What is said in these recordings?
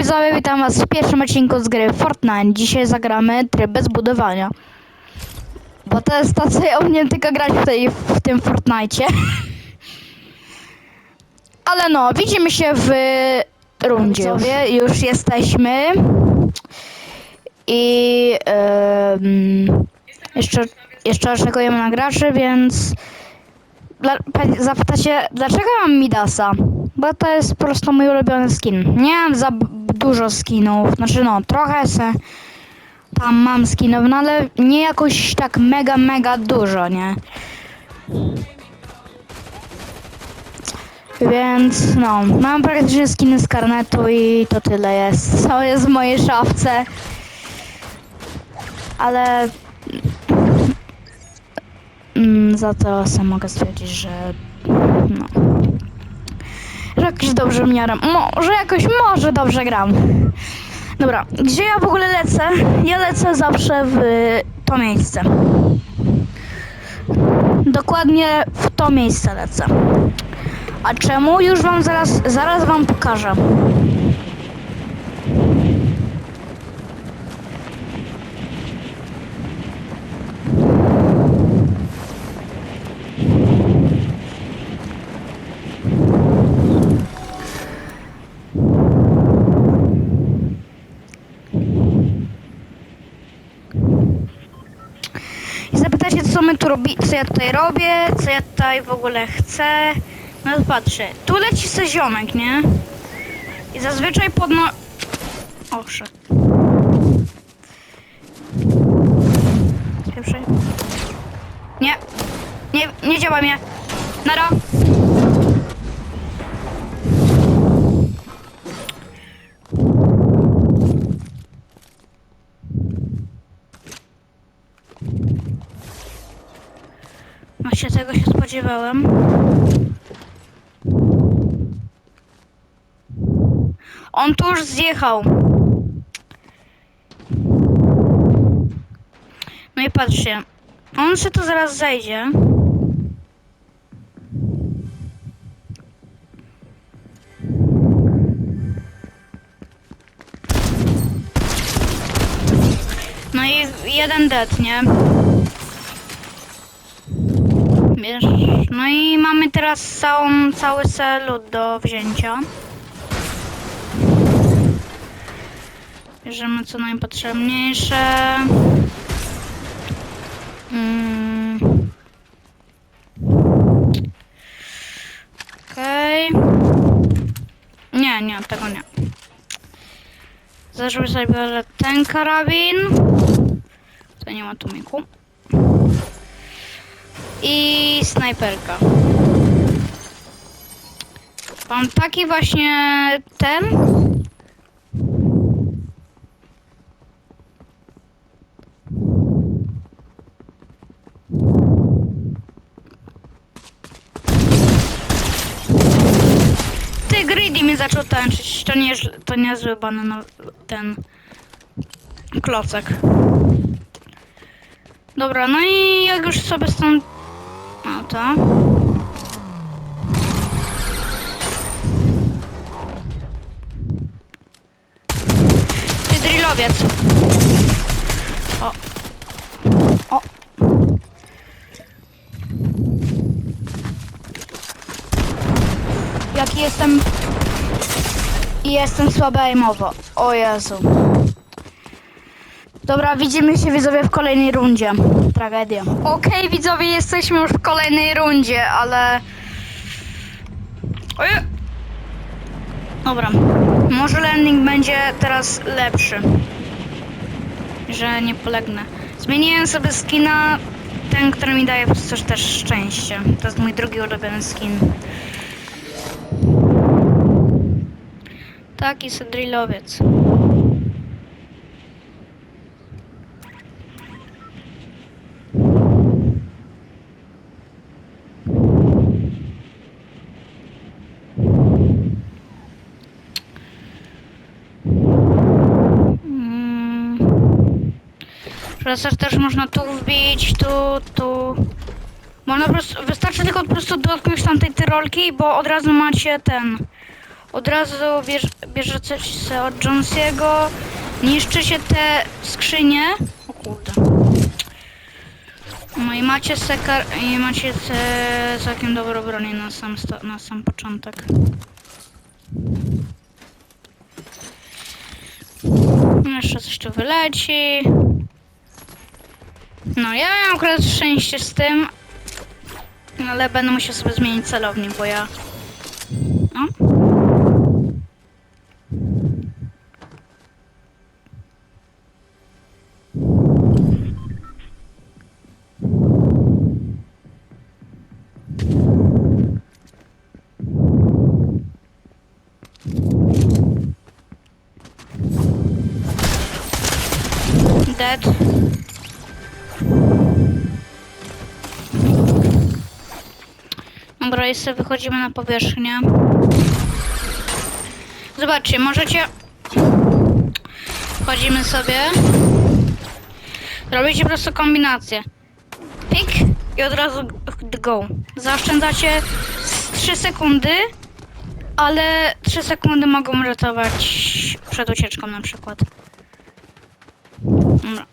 widzowie, witam was w pierwszym odcinku z gry Fortnite. Dzisiaj zagramy tryb bez budowania. Bo to jest to, co ja umiem tylko grać w, tej, w tym Fortnite. Ale no, widzimy się w rundzie. Widzowie, już jesteśmy. I em, jeszcze, jeszcze oczekujemy na graczy, więc dla, zapytacie, dlaczego mam Midasa? Bo to jest po prostu mój ulubiony skin. Nie mam za dużo skinów, znaczy no, trochę se tam mam skinów, no ale nie jakoś tak mega, mega dużo, nie? Więc no, mam praktycznie skiny z karnetu i to tyle jest. Co jest w mojej szafce. Ale Mm, za to sam mogę stwierdzić, że no, że jakoś dobrze miarem, może jakoś, może dobrze gram. Dobra, gdzie ja w ogóle lecę? Ja lecę zawsze w to miejsce. Dokładnie w to miejsce lecę. A czemu? Już wam zaraz, zaraz wam pokażę. I zapytacie, co my tu robi, co ja tutaj robię, co ja tutaj w ogóle chcę. No patrzę, tu leci se ziomek, nie? I zazwyczaj podno... O, szedł. Pierwszy. Nie. Nie, nie działa mnie. Nara. Właśnie tego się spodziewałem. On tu już zjechał. No i patrzcie. On się tu zaraz zejdzie. No i jeden dead, nie? Wiesz, no i mamy teraz całą, cały salut do wzięcia. Bierzemy co najpotrzebniejsze. Mm. Okej. Nie, nie, tego nie. Zaraz sobie ten karabin. To nie ma tumiku i snajperka. Mam taki właśnie ten. Ty Greedy mi zaczął tańczyć. To nie, to niezły banan ten klocek. Dobra, no i jak już sobie stąd... To... Ty drillowiec. O. O. Jaki jestem... Jestem słaby aimowo. O Jezu. Dobra, widzimy się widzowie w kolejnej rundzie. Tragedia. Okej, widzowie, jesteśmy już w kolejnej rundzie, ale. Oje. Dobra. Może landing będzie teraz lepszy. Że nie polegnę. Zmieniłem sobie skina. Ten, który mi daje prostu też szczęście. To jest mój drugi ulubiony skin. Taki sedrillowiec. Laser też można tu wbić, tu, tu. Można po prostu, wystarczy tylko po prostu dotknąć tamtej tyrolki, bo od razu macie ten Od razu bierz, bierze coś se od Jonesiego. Niszczy się te skrzynie. O kurde. No i macie sekar i macie te całkiem dobrą bronię na sam, na sam początek. No Jeszcze coś tu wyleci. No ja miałem akurat szczęście z tym, ale będę musiał sobie zmienić celownik, bo ja... Dobra, sobie wychodzimy na powierzchnię. Zobaczcie, możecie... Wchodzimy sobie. Robicie po prostu kombinację. Pik i od razu go. Zaoszczędzacie 3 sekundy, ale 3 sekundy mogą ratować przed ucieczką na przykład. Dobra.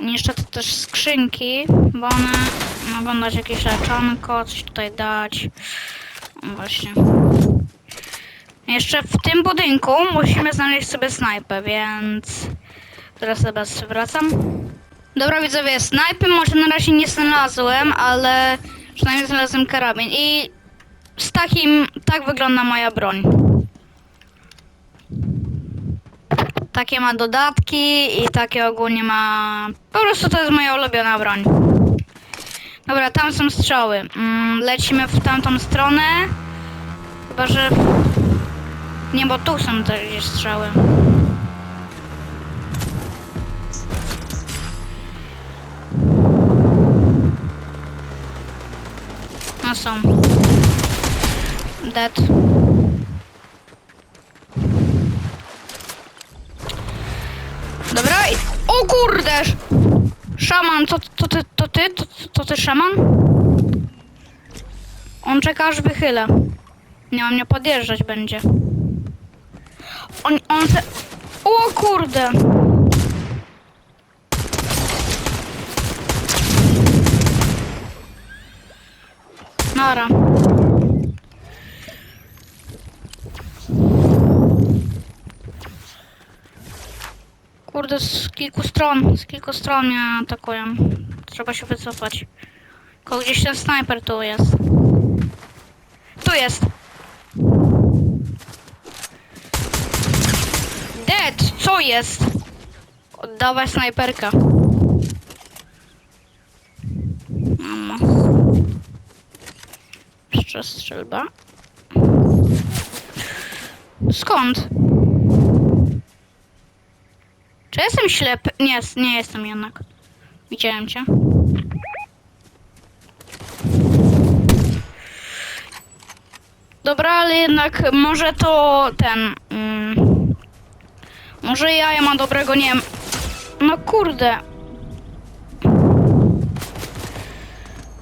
Jeszcze to też skrzynki, bo one mogą dać jakieś leczonko, coś tutaj dać. Właśnie. Jeszcze w tym budynku musimy znaleźć sobie snajpę, więc teraz sobie wracam. Dobra widzowie, snajpy może na razie nie znalazłem, ale przynajmniej znalazłem karabin i z takim, tak wygląda moja broń. Takie ma dodatki i takie ogólnie ma... Po prostu to jest moja ulubiona broń. Dobra, tam są strzały. Mm, lecimy w tamtą stronę. Chyba, że... Nie, bo tu są te gdzieś strzały. No są. Dead. Dobra i... Kurde! Szaman, to, to, ty, to ty? To, to ty szaman? On czeka aż wychylę. Nie mam mnie podjeżdżać będzie. On, on se... O kurde! Nara. Kurde, z kilku stron, z kilku stron mnie atakują. Trzeba się wycofać. Tylko gdzieś ten snajper tu jest. Tu jest. Dead, co jest? Oddawaj snajperka. Mamo. Jeszcze strzelba. Skąd? Czy jestem ślepy? Nie, nie jestem jednak. Widziałem cię. Dobra, ale jednak może to ten. Mm, może ja, ja mam dobrego, nie wiem. No kurde.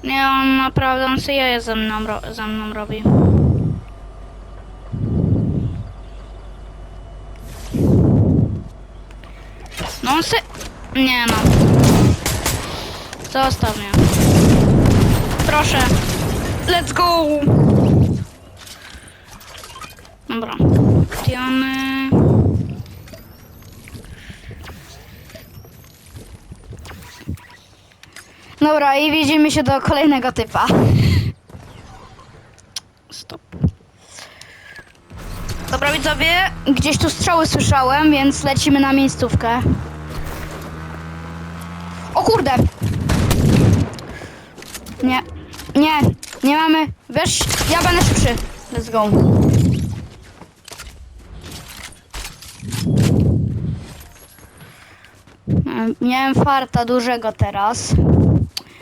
Nie, on naprawdę, on sobie jaja ze mną, ze mną robi. On se... Nie no. Zostaw mnie. Proszę. Let's go! Dobra. Diony... Dobra, i widzimy się do kolejnego typa. Stop. Dobra widzowie, gdzieś tu strzały słyszałem, więc lecimy na miejscówkę. O kurde! Nie, nie, nie mamy. Wiesz, ja będę szybszy. Let's go. Miałem farta dużego teraz.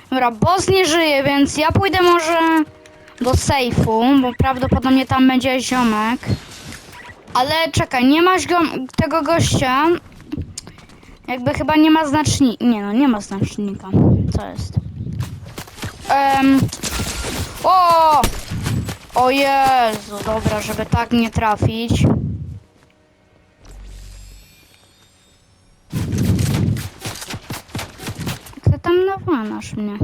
Dobra, boss nie żyje, więc ja pójdę może do sejfu, bo prawdopodobnie tam będzie ziomek. Ale czekaj, nie masz go, tego gościa. Jakby chyba nie ma znacznika. Nie no, nie ma znacznika. Co jest? Em, O! O Jezu, dobra, żeby tak nie trafić. Ty tam nawanasz mnie.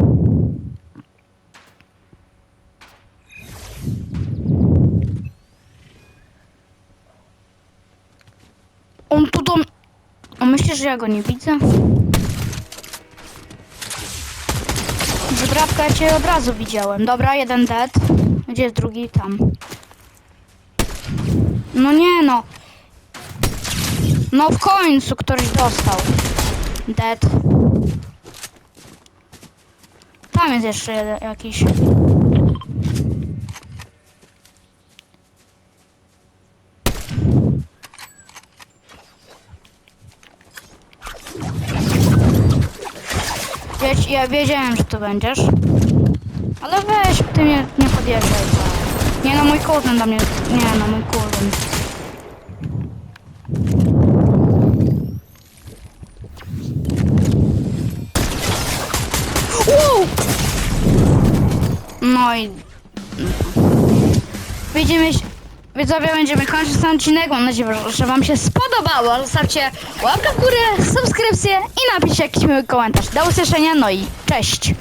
On tu do... Myślisz, że ja go nie widzę? Zbrapka, ja cię od razu widziałem. Dobra, jeden dead. Gdzie jest drugi? Tam. No nie no. No w końcu ktoś dostał. Dead. Tam jest jeszcze jakiś. Ja wiedziałem, że tu będziesz. Ale weź, ty mnie nie podjeżdżaj. Nie no, mój kuzyn do mnie... Nie no, mój kuzyn. No i... Widzimy się... Widzowie, będziemy kończyć ten odcinek. Mam nadzieję, że wam się spodobało. Zostawcie łapkę w górę, subskrypcję i napiszcie jakiś miły komentarz. Do usłyszenia, no i cześć!